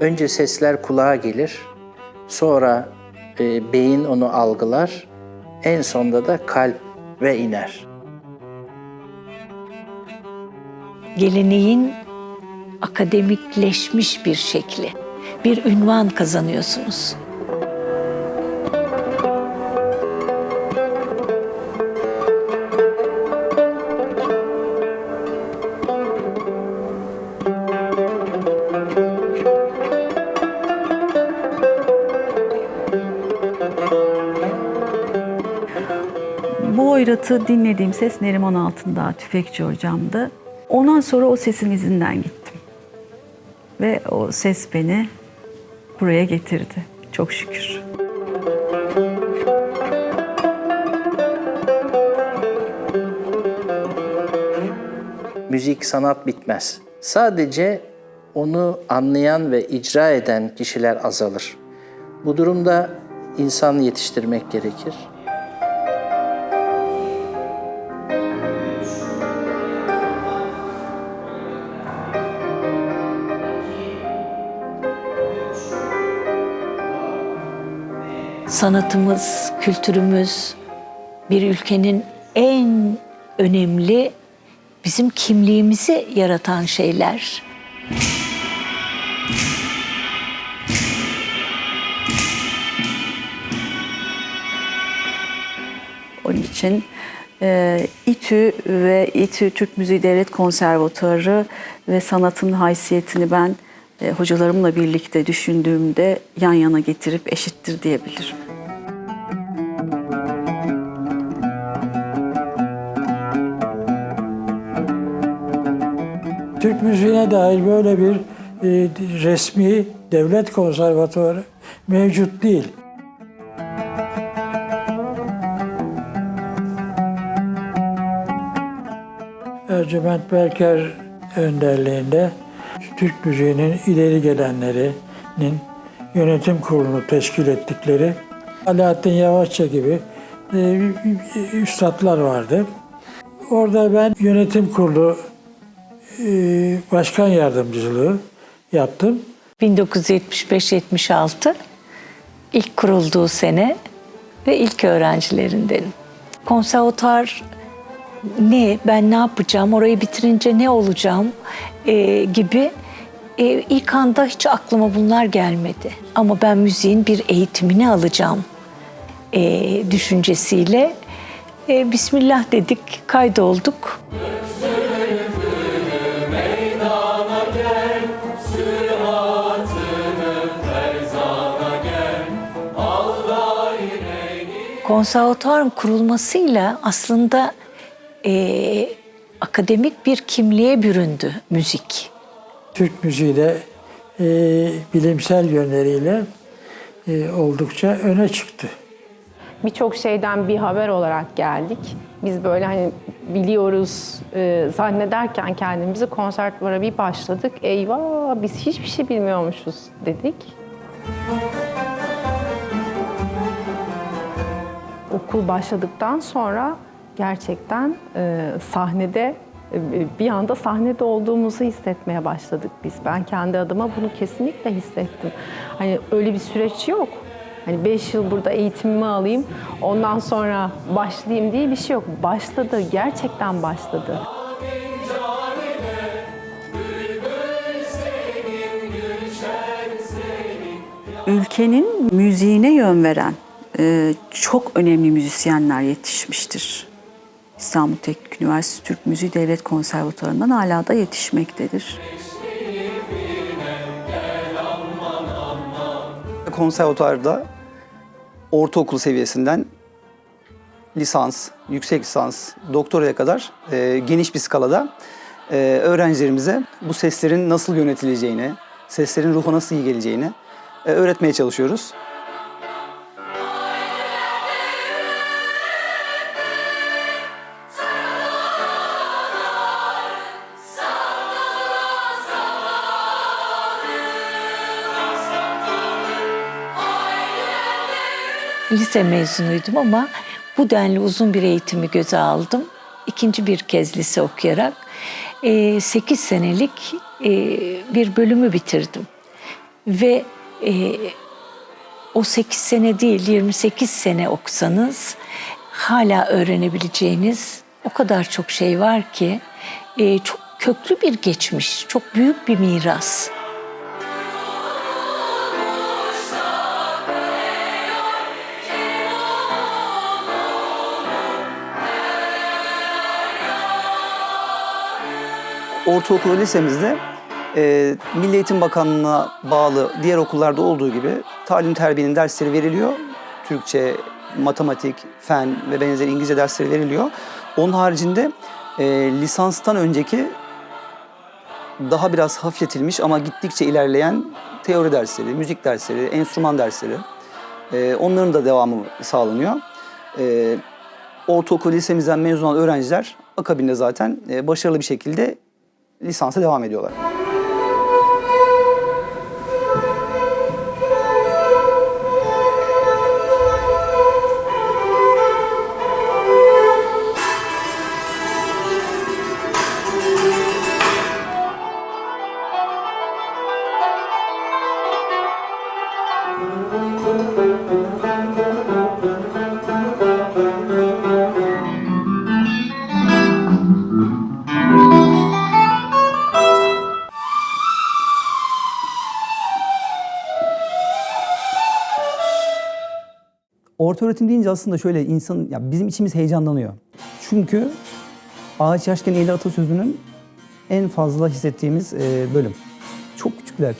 Önce sesler kulağa gelir, sonra e, beyin onu algılar, en sonda da kalp ve iner. Geleneğin akademikleşmiş bir şekli. Bir ünvan kazanıyorsunuz. Bu oyratı dinlediğim ses Neriman Altındağ tüfekçi hocamdı. Ondan sonra o sesin izinden gittim. Ve o ses beni buraya getirdi. Çok şükür. Müzik, sanat bitmez. Sadece onu anlayan ve icra eden kişiler azalır. Bu durumda insan yetiştirmek gerekir. Sanatımız, kültürümüz bir ülkenin en önemli bizim kimliğimizi yaratan şeyler. Onun için e, İTÜ ve İTÜ Türk Müziği Devlet Konservatuarı ve sanatın haysiyetini ben e, hocalarımla birlikte düşündüğümde yan yana getirip eşittir diyebilirim. Türk müziğine dair böyle bir e, resmi devlet konservatuarı mevcut değil. Ercüment Berker önderliğinde Türk müziğinin ileri gelenlerinin yönetim kurulunu teşkil ettikleri Alaaddin Yavaşça gibi e, üstadlar vardı. Orada ben yönetim kurulu e, başkan yardımcılığı yaptım. 1975-76 ilk kurulduğu sene ve ilk öğrencilerindenim. Konservatuar ne, ben ne yapacağım, orayı bitirince ne olacağım e, gibi e, ilk anda hiç aklıma bunlar gelmedi. Ama ben müziğin bir eğitimini alacağım e, düşüncesiyle e, Bismillah dedik, kaydolduk. konservatuarın kurulmasıyla aslında e, akademik bir kimliğe büründü müzik. Türk müziği de e, bilimsel yönleriyle e, oldukça öne çıktı. birçok şeyden bir haber olarak geldik. Biz böyle hani biliyoruz e, zannederken kendimizi konservatuara bir başladık. Eyvah biz hiçbir şey bilmiyormuşuz dedik. Okul başladıktan sonra gerçekten e, sahnede bir anda sahnede olduğumuzu hissetmeye başladık biz. Ben kendi adıma bunu kesinlikle hissettim. Hani öyle bir süreç yok. Hani 5 yıl burada eğitimimi alayım, ondan sonra başlayayım diye bir şey yok. Başladı, gerçekten başladı. ülkenin müziğine yön veren e, çok önemli müzisyenler yetişmiştir. İstanbul Teknik Üniversitesi Türk Müziği Devlet Konservatuvarı'ndan hala da yetişmektedir. Konservatuarda ortaokul seviyesinden lisans, yüksek lisans, doktoraya kadar e, geniş bir skalada e, öğrencilerimize bu seslerin nasıl yönetileceğini, seslerin ruha nasıl iyi geleceğini e, öğretmeye çalışıyoruz. Lise mezunuydum ama bu denli uzun bir eğitimi göze aldım. İkinci bir kez lise okuyarak 8 senelik e, bir bölümü bitirdim. ve e, o 8 sene değil 28 sene okusanız hala öğrenebileceğiniz o kadar çok şey var ki e, çok köklü bir geçmiş, çok büyük bir miras. Ortaokul ve lisemizde e, Milli Eğitim Bakanlığı'na bağlı diğer okullarda olduğu gibi talim terbiyenin dersleri veriliyor. Türkçe, matematik, fen ve benzeri İngilizce dersleri veriliyor. Onun haricinde e, lisanstan önceki daha biraz hafifletilmiş ama gittikçe ilerleyen teori dersleri, müzik dersleri, enstrüman dersleri e, onların da devamı sağlanıyor. E, ortaokul lisemizden mezun olan öğrenciler akabinde zaten e, başarılı bir şekilde lisansa devam ediyorlar. Orta öğretim deyince aslında şöyle insan ya bizim içimiz heyecanlanıyor. Çünkü ağaç yaşken eğilir atasözünün en fazla hissettiğimiz e, bölüm. Çok küçükler.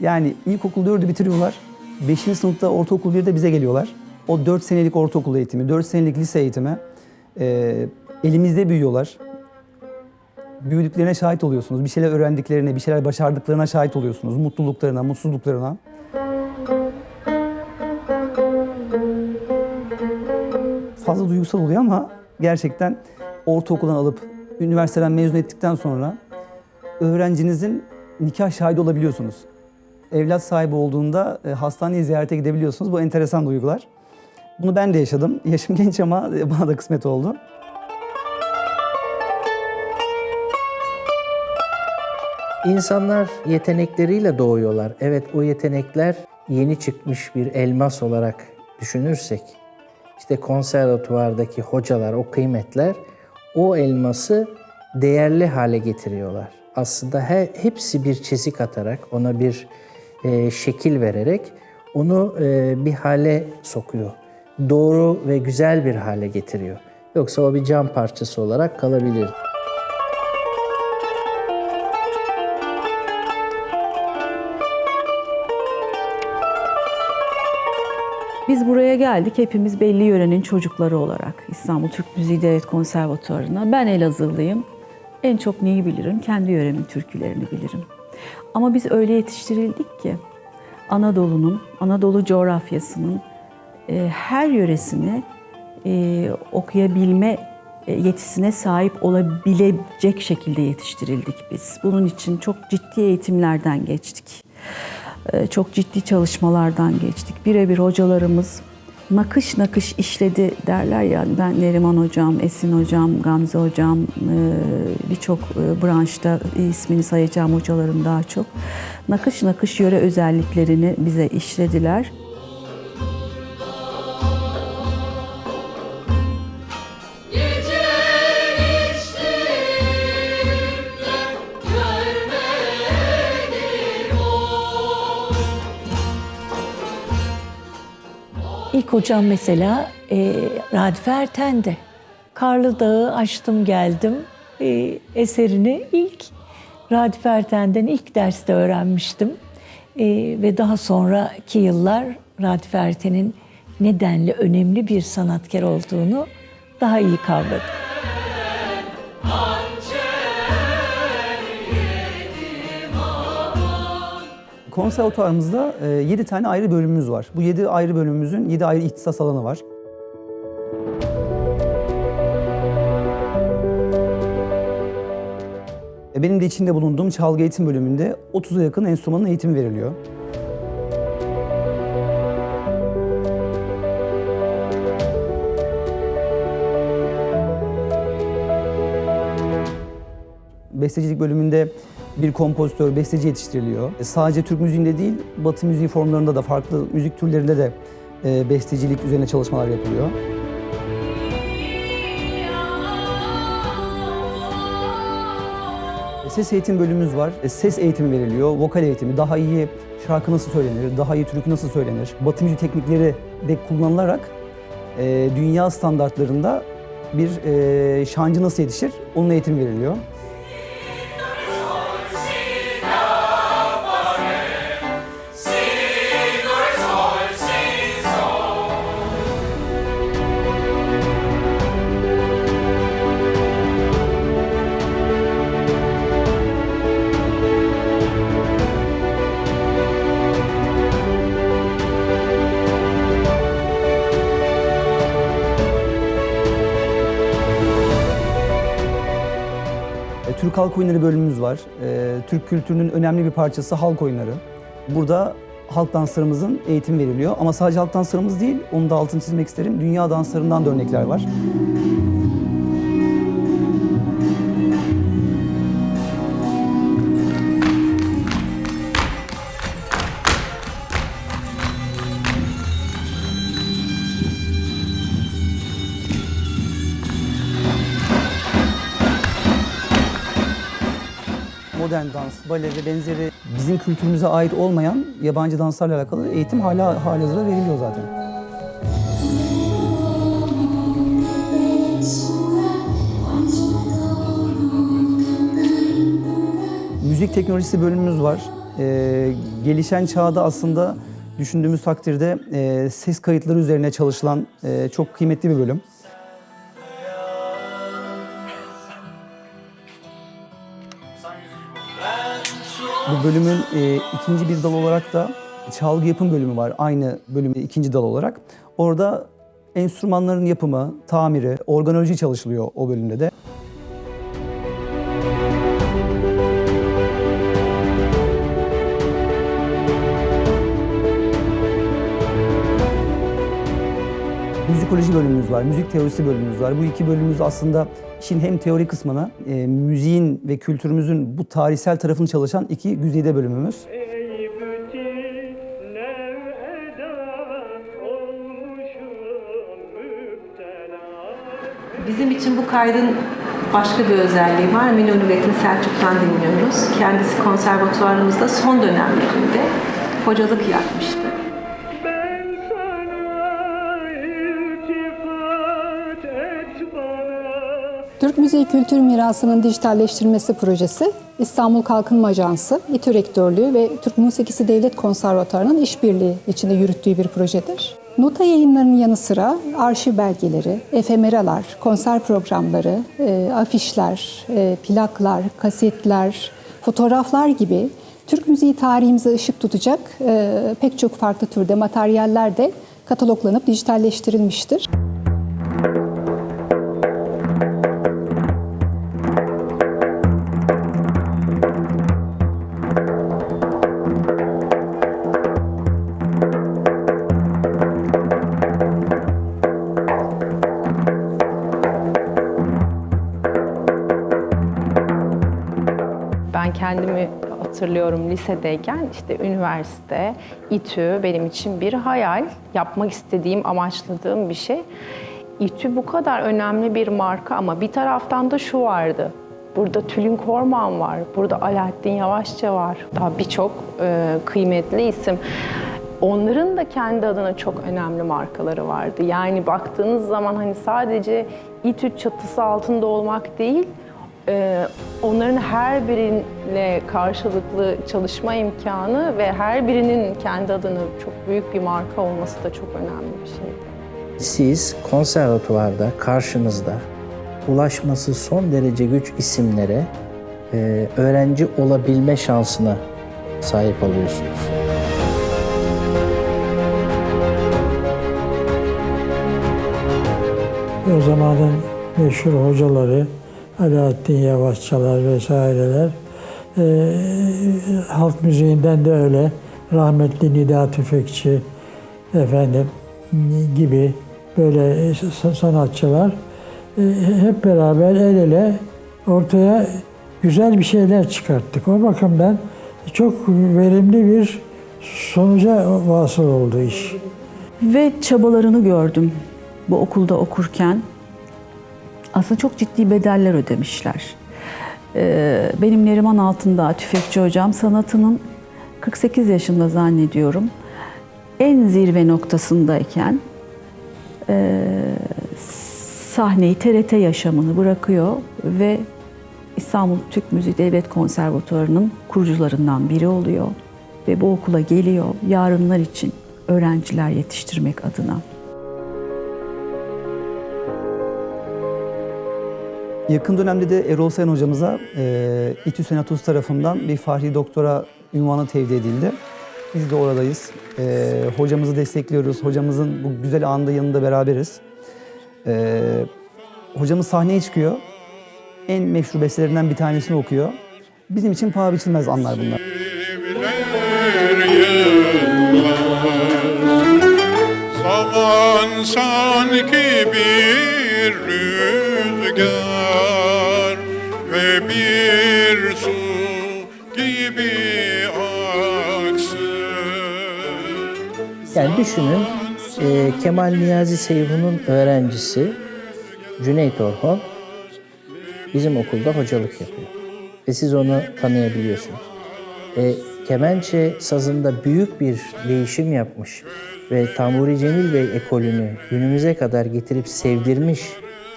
Yani ilkokul 4'ü bitiriyorlar. 5. sınıfta ortaokul 1'de bize geliyorlar. O 4 senelik ortaokul eğitimi, 4 senelik lise eğitimi e, elimizde büyüyorlar. Büyüdüklerine şahit oluyorsunuz. Bir şeyler öğrendiklerine, bir şeyler başardıklarına şahit oluyorsunuz. Mutluluklarına, mutsuzluklarına. Fazla duygusal oluyor ama gerçekten ortaokuldan alıp üniversiteden mezun ettikten sonra öğrencinizin nikah şahidi olabiliyorsunuz. Evlat sahibi olduğunda e, hastaneye ziyarete gidebiliyorsunuz. Bu enteresan duygular. Bunu ben de yaşadım. Yaşım genç ama bana da kısmet oldu. İnsanlar yetenekleriyle doğuyorlar. Evet o yetenekler yeni çıkmış bir elmas olarak düşünürsek işte konservatuvardaki hocalar, o kıymetler o elması değerli hale getiriyorlar. Aslında he, hepsi bir çizik atarak, ona bir e, şekil vererek onu e, bir hale sokuyor. Doğru ve güzel bir hale getiriyor. Yoksa o bir cam parçası olarak kalabilir. Biz buraya geldik hepimiz belli yörenin çocukları olarak İstanbul Türk Müziği Devlet Konservatuvarı'na. Ben Elazığlıyım. En çok neyi bilirim? Kendi yöremin türkülerini bilirim. Ama biz öyle yetiştirildik ki Anadolu'nun, Anadolu coğrafyasının e, her yöresini e, okuyabilme e, yetisine sahip olabilecek şekilde yetiştirildik biz. Bunun için çok ciddi eğitimlerden geçtik. E, çok ciddi çalışmalardan geçtik. Birebir hocalarımız nakış nakış işledi derler ya. Ben Neriman hocam, Esin hocam, Gamze hocam, e, birçok e, branşta ismini sayacağım hocalarım daha çok. Nakış nakış yöre özelliklerini bize işlediler. İlk hocam mesela e, Radif Erten'de. Karlı Dağı açtım geldim e, eserini ilk Radif Erten'den ilk derste öğrenmiştim. E, ve daha sonraki yıllar Radif Erten'in nedenli önemli bir sanatkar olduğunu daha iyi kavradım. Konservatuvarımızda 7 tane ayrı bölümümüz var. Bu 7 ayrı bölümümüzün 7 ayrı ihtisas alanı var. E, Benim de içinde bulunduğum çalgı eğitim bölümünde 30'a yakın enstrümanın eğitimi veriliyor. Bestecilik bölümünde bir kompozitör, besteci yetiştiriliyor. E, Sadece Türk müziğinde değil, Batı müziği formlarında da farklı müzik türlerinde de e, bestecilik üzerine çalışmalar yapılıyor. E, Ses eğitim bölümümüz var. Ses eğitimi veriliyor, vokal eğitimi, daha iyi şarkı nasıl söylenir, daha iyi türkü nasıl söylenir, batı müziği teknikleri de kullanılarak dünya standartlarında bir şancı nasıl yetişir, onun eğitimi veriliyor. Türk halk oyunları bölümümüz var. E, Türk kültürünün önemli bir parçası halk oyunları. Burada halk danslarımızın eğitim veriliyor. Ama sadece halk danslarımız değil, onu da altını çizmek isterim. Dünya danslarından da örnekler var. Modern dans, bale ve benzeri bizim kültürümüze ait olmayan yabancı danslarla alakalı eğitim hala halihazırda veriliyor zaten. Müzik teknolojisi bölümümüz var. Ee, gelişen çağda aslında düşündüğümüz takdirde e, ses kayıtları üzerine çalışılan e, çok kıymetli bir bölüm. Bölümün e, ikinci bir dal olarak da çalgı yapım bölümü var. Aynı bölümün ikinci dal olarak. Orada enstrümanların yapımı, tamiri, organoloji çalışılıyor o bölümde de. Müzikoloji bölümümüz var, müzik teorisi bölümümüz var. Bu iki bölümümüz aslında işin hem teori kısmına, e, müziğin ve kültürümüzün bu tarihsel tarafını çalışan iki güzide bölümümüz. Bizim için bu kaydın başka bir özelliği var. Münir Nurettin Selçuk'tan dinliyoruz. Kendisi konservatuvarımızda son dönemlerinde hocalık yapmıştı. Türk Müziği Kültür Mirası'nın dijitalleştirilmesi projesi, İstanbul Kalkınma Ajansı, İTÜ Rektörlüğü ve Türk Musikisi Devlet Konservatuarı'nın işbirliği içinde yürüttüğü bir projedir. Nota yayınlarının yanı sıra arşiv belgeleri, efemeralar, konser programları, e, afişler, e, plaklar, kasetler, fotoğraflar gibi Türk müziği tarihimize ışık tutacak e, pek çok farklı türde materyaller de kataloglanıp dijitalleştirilmiştir. Kendimi hatırlıyorum lisedeyken işte üniversite, İTÜ benim için bir hayal. Yapmak istediğim, amaçladığım bir şey. İTÜ bu kadar önemli bir marka ama bir taraftan da şu vardı. Burada Tülin Korman var, burada Alaaddin Yavaşça var. Daha birçok e, kıymetli isim. Onların da kendi adına çok önemli markaları vardı. Yani baktığınız zaman hani sadece İTÜ çatısı altında olmak değil, ee, onların her birine karşılıklı çalışma imkanı ve her birinin kendi adına çok büyük bir marka olması da çok önemli bir şeydi. Siz konservatuvarda karşınızda ulaşması son derece güç isimlere e, öğrenci olabilme şansına sahip oluyorsunuz. O zamanın meşhur hocaları Alaaddin Yavaşçalar vesaireler e, halk müziğinden de öyle rahmetli Nida Tüfekçi efendim gibi böyle sanatçılar e, hep beraber el ele ortaya güzel bir şeyler çıkarttık. O bakımdan çok verimli bir sonuca vasıl oldu iş. Ve çabalarını gördüm bu okulda okurken. Aslında çok ciddi bedeller ödemişler. Ee, Benim Neriman Altındağ tüfekçi hocam sanatının 48 yaşında zannediyorum en zirve noktasındayken e, sahneyi TRT yaşamını bırakıyor ve İstanbul Türk Müziği Devlet Konservatuvarı'nın kurucularından biri oluyor ve bu okula geliyor yarınlar için öğrenciler yetiştirmek adına. Yakın dönemde de Erol Sayın hocamıza e, İTÜ Senatosu tarafından bir Fahri Doktora ünvanı tevdi edildi. Biz de oradayız. E, hocamızı destekliyoruz. Hocamızın bu güzel anında yanında beraberiz. E, hocamız sahneye çıkıyor. En meşhur bestelerinden bir tanesini okuyor. Bizim için paha biçilmez anlar bunlar. Zaman sanki bir düşünün e, Kemal Niyazi Seyhun'un öğrencisi Cüneyt Orhon bizim okulda hocalık yapıyor. Ve siz onu tanıyabiliyorsunuz. E, kemençe sazında büyük bir değişim yapmış ve Tamburi Cemil Bey ekolünü günümüze kadar getirip sevdirmiş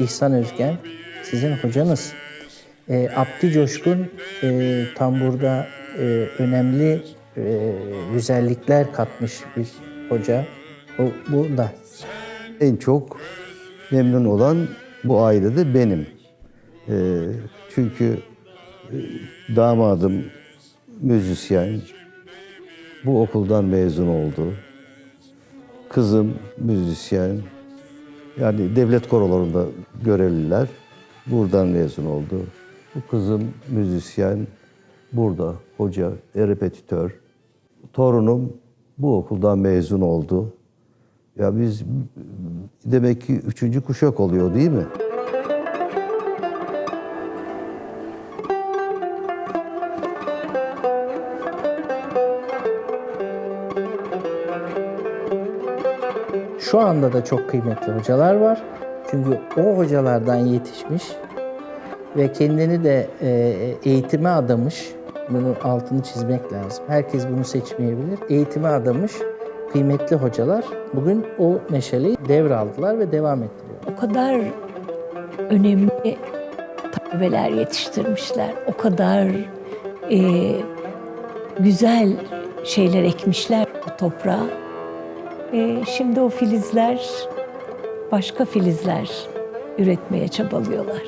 İhsan Özgen sizin hocanız. E, Abdi Coşkun e, tamburda e, önemli e, güzellikler katmış bir hoca. O burada. En çok memnun olan bu ailede benim. Ee, çünkü e, damadım müzisyen, bu okuldan mezun oldu. Kızım müzisyen, yani devlet korolarında görevliler buradan mezun oldu. Bu kızım müzisyen, burada hoca, repetitör. Torunum bu okuldan mezun oldu. Ya biz demek ki üçüncü kuşak oluyor değil mi? Şu anda da çok kıymetli hocalar var. Çünkü o hocalardan yetişmiş ve kendini de e, eğitime adamış. Bunun altını çizmek lazım. Herkes bunu seçmeyebilir. Eğitime adamış kıymetli hocalar bugün o meşaleyi devraldılar ve devam ettiriyor. O kadar önemli talebeler yetiştirmişler. O kadar e, güzel şeyler ekmişler o toprağa. E, şimdi o filizler başka filizler üretmeye çabalıyorlar.